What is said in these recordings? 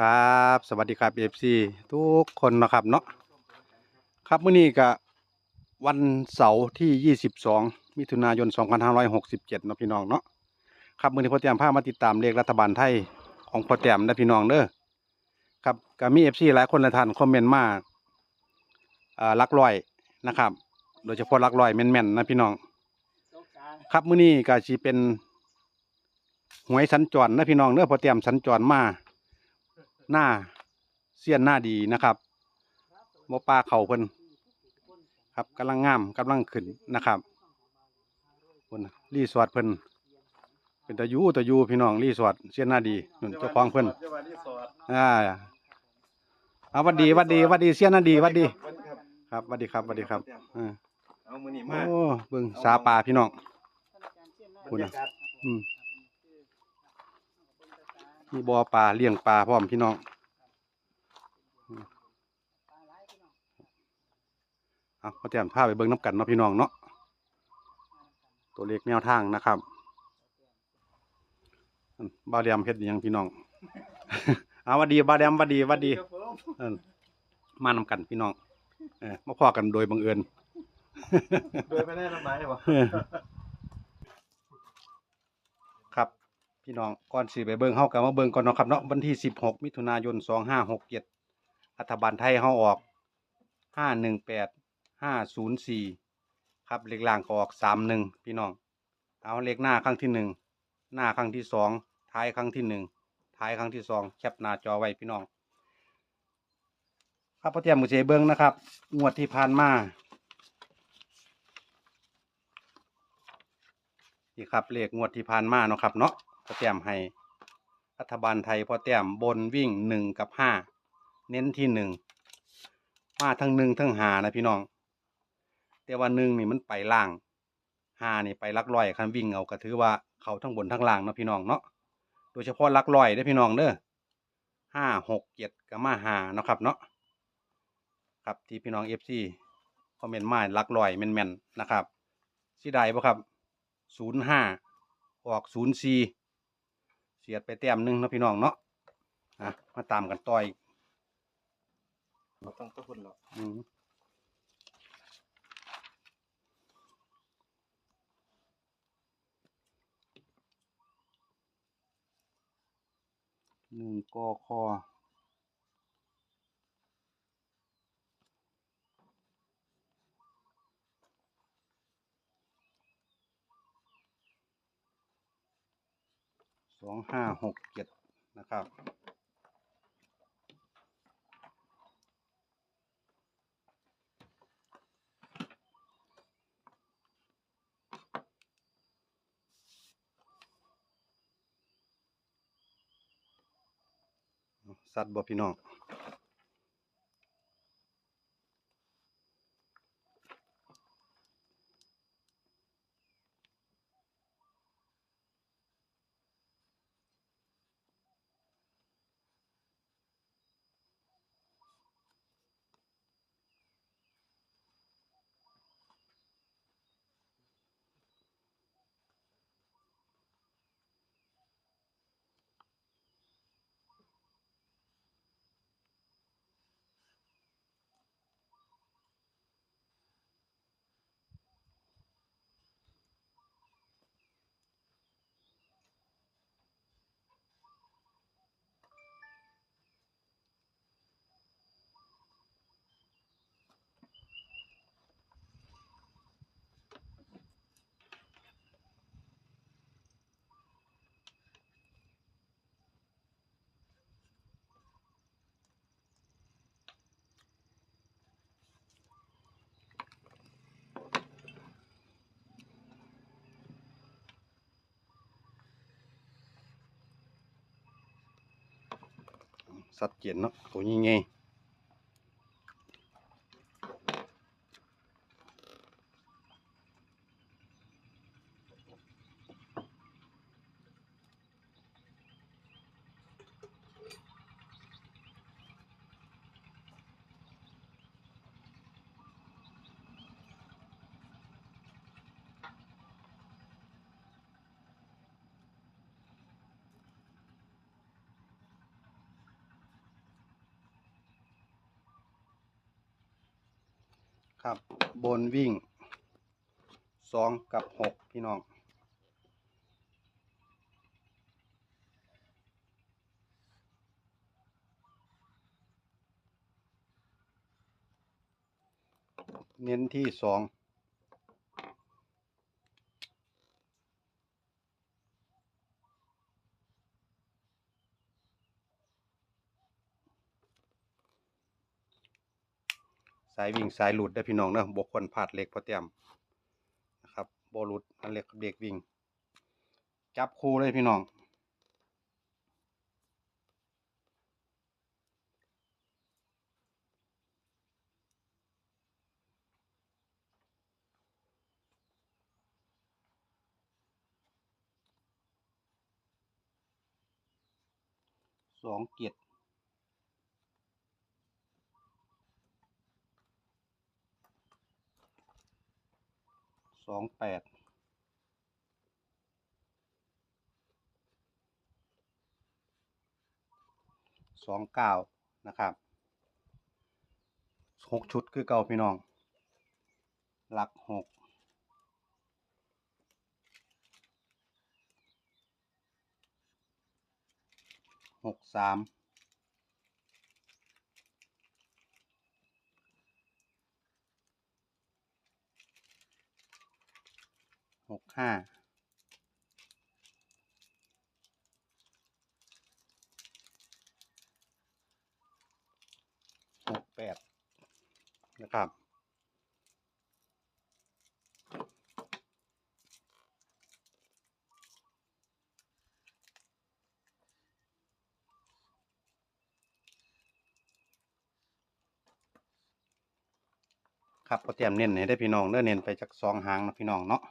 ครับ สวัสดีครับเอฟซีทุกคนนะครับเนาะครับมื้อนี้ก็วันเสาร์ที่ 22 มิถุนายน 2567เนาะพี่น้องเนาะครับมื้อนี้พ่อแต้มพามาติดตามเลขรัฐบาลไทยของพ่อแต้มนะพี่น้องเด้อครับก็มี FC หลายคนหลายท่านคอมเมนต์มาอ่าลักร้อยนะครับ โดยเฉพาะลักร้อยแม่นๆนะพี่น้อง ครับมื้อนี้ก็สิเป็นหวยสัญจรนะพี่น้องเด้อพอเตรียมสัญจรมา หน้าเสี้ยนหน้าดีนะครับบ่ปลาเขาเพิ่นครับกำลังงามกำลังขึ้นนะครับเพิ่นน่ะรีสอร์ทเพิ่นเป็นตะยูตะยูพี่น้องรีสอร์ทเสี้ยนหน้าดีนั่นเจ้าของเพิ่นเจ้าว่ารีสอร์ทอ่าเอาหวัดดีหวัดดีหวัดดีเสี้ยนหน้าดีหวัดดีวันครับครับหวัดดี ครับหวัดดีครับอ่าเอามือนี่โอ้มาเบิ่งสาปลาพี่น้องบรรยากาศอืม มีบ่อปลาเลี้ยงปลาพร้อมพี่น้องอืมเอาพอแต้มพาไปเบิ่งน้ำกันเนาะพี่น้องเนาะตัวเลขแนวทางนะครับอันบาวเดียมเฮ็ดอิหยังพี่น้อง เอาหวัดดีบาวเดียมหวัดดีหวัดดีครับผมเออมานำกันพี่น้องเออมาพอกันโดยบังเอิญโดยไม่ได้น้ำไม้บ่ครับ พี่น้องก่อนสิไปเบิ่งเฮาก็มาเบิ่งก่อนเนาะครับเนาะวันที่ 16 มิถุนายน 2567รัฐบาลไทยเฮาออก 518 504 ครับเลขล่างก็ออก 31 พี่น้อง เอาเลขหน้าครั้งที่ 1 หน้าครั้งที่ 2 ท้ายครั้งที่ 1 ท้ายครั้งที่ 2 แคปหน้าจอไว้พี่น้อง ครับพ่อเตรียมมือเสเบิ่งนะครับ งวดที่ผ่านมานี่ครับเลขงวดที่ผ่านมาเนาะครับเนาะ พ่อเตรียมให้รัฐบาลไทยพ่อเตรียมบนวิ่งหนึ่งกับห้าเน้นที่หนึ่งมาทั้งหนึ่งทั้งหานะพี่น้อง แต่ว่าหนึ่งนี่มันไปล่างห้านี่ไปลักลอยคันวิ่งเอาก็ถือว่าเขาทั้งบนทั้งล่างนะพี่น้องเนาะโดยเฉพาะลักลอยเด้พี่น้องเด้อห้าหกเจ็ดกับมาหานะครับเนาะครับที่พี่น้องเอฟซีคอมเมนต์มาลักลอยแมนๆนะครับสิได้บ่ครับศูนย์ห้าออกศูนย์สี่ สียดไปแต้มหนึ่งเนาะพี่น้องเนาะอะมาตามกันต่อยบ่ต้องตะพุ่นหรอกอืมหนึ่งกอคอ สองห้าหกเจ็ดนะครับ สัตว์บ่พี่น้อง สัตว์เกียนเนาะตัวนี้ไง ครับ บนวิ่งสองกับหกพี่น้องเน้นที่สอง สายวิ่งสายหลุดได้พี่น้องเนอะบกคนพลาดเหล็กพอเตรียมนะครับโบหลุดอันเหล็กเด็กวิ่ง จับคู่เลยพี่น้องสองเกียรติ สองแปดสองเก้านะครับหกชุดคือเก่าพี่น้อง หลักหกหกสาม ห้าหกแปดนะครับ ครับก็เตรียมเน้นให้ได้พี่น้องเด้อเน้นไปจากสองหางนะพี่น้องเนาะ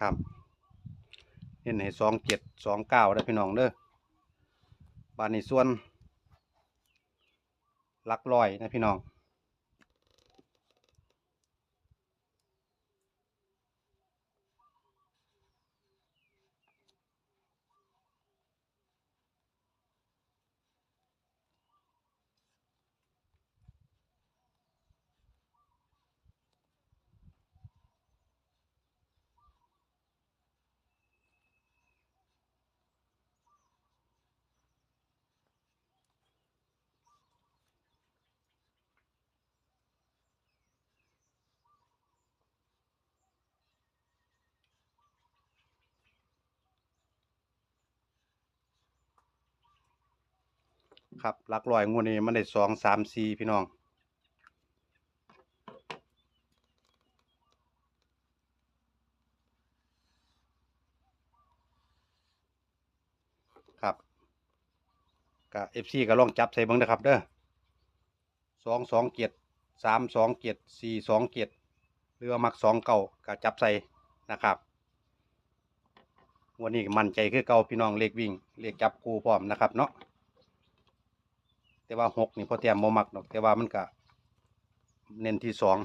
ครับเน้นให้สองเจ็ดสองเก้าได้พี่น้องเด้อบานในส่วนลักลอยนะพี่น้อง ครับหลักร้อยงวดนี้มันได้สองสามสี่พี่น้อง ครับกับเอฟซีก็ลองจับใส่เบิ้งนะครับเด้อสองสองเกียรสามสองเกียรสี่สองเกียรหรือมักสองเก่าก็จับใส่นะครับวันนี้มั่นใจคือเก่าพี่น้องเลขวิ่งเลขจับคู่พร้อมนะครับเนาะ แต่ว่าหกนี่พอเตรียมโมมักดอก แต่ว่ามันก็เน้นที่สอง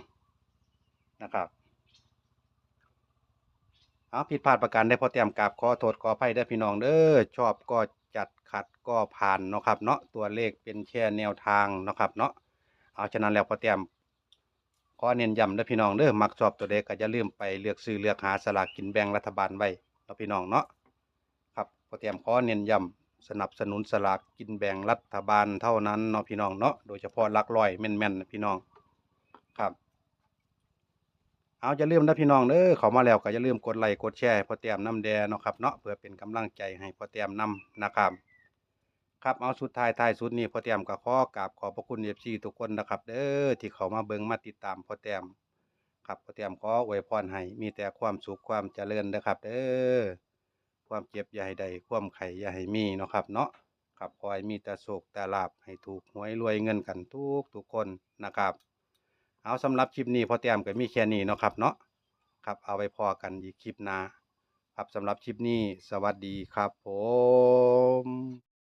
นะครับเอาผิดพลาดประการได้พอเตรียมกราบขอโทษขออภัยได้พี่น้องเด้อชอบก็จัดขัดก็ผ่านเนาะครับเนาะตัวเลขเป็นแค่แนวทางเนาะครับเนาะเอาฉะนั้นแล้วพอเตรียมขอเน้นย้ำเด้พี่น้องเด้อมักชอบตัวเลขก็อย่าลืมไปเลือกซื้อเลือกหาสลากกินแบ่งรัฐบาลไว้เนาะพี่น้องเนาะครับพอเตรียมขอเน้นย้ำ สนับสนุนสลากกินแบ่งรัฐบาลเท่านั้นเนาะพี่น้องเนาะโดยเฉพาะลักร้อยแม่นๆนะพี่น้องครับเอาจะลืมนะพี่น้องเด้อเขามาแล้วก็อย่าลืมกดไลค์กดแชร์พอเตรียมน้ำแดงเนาะครับเนาะเพื่อเป็นกำลังใจให้พอเตรียมนำนะครับครับเอาสุดท้ายท้ายสุดนี้พอเตรียมก็ขอกราบขอบพระคุณเอฟซีทุกคนนะครับเด้อที่เขามาเบิ่งมาติดตามพอเตรียมครับพอเตรียมขออวยพรให้มีแต่ความสุขความเจริญนะครับเด้อ ความเจ็บอย่าให้ใดความไข่อย่าให้มีเนาะครับ เนาะครับคอยมีแต่โศกแต่ลาบให้ถูกหวยรวยเงินกันทุกทุกคนนะครับ เอาสำหรับคลิปนี้พอเตรียมก็มีแค่นี้เนาะครับ เนาะครับเอาไปพอกันอีกคลิปหน้าครับสำหรับคลิปนี้สวัสดีครับผม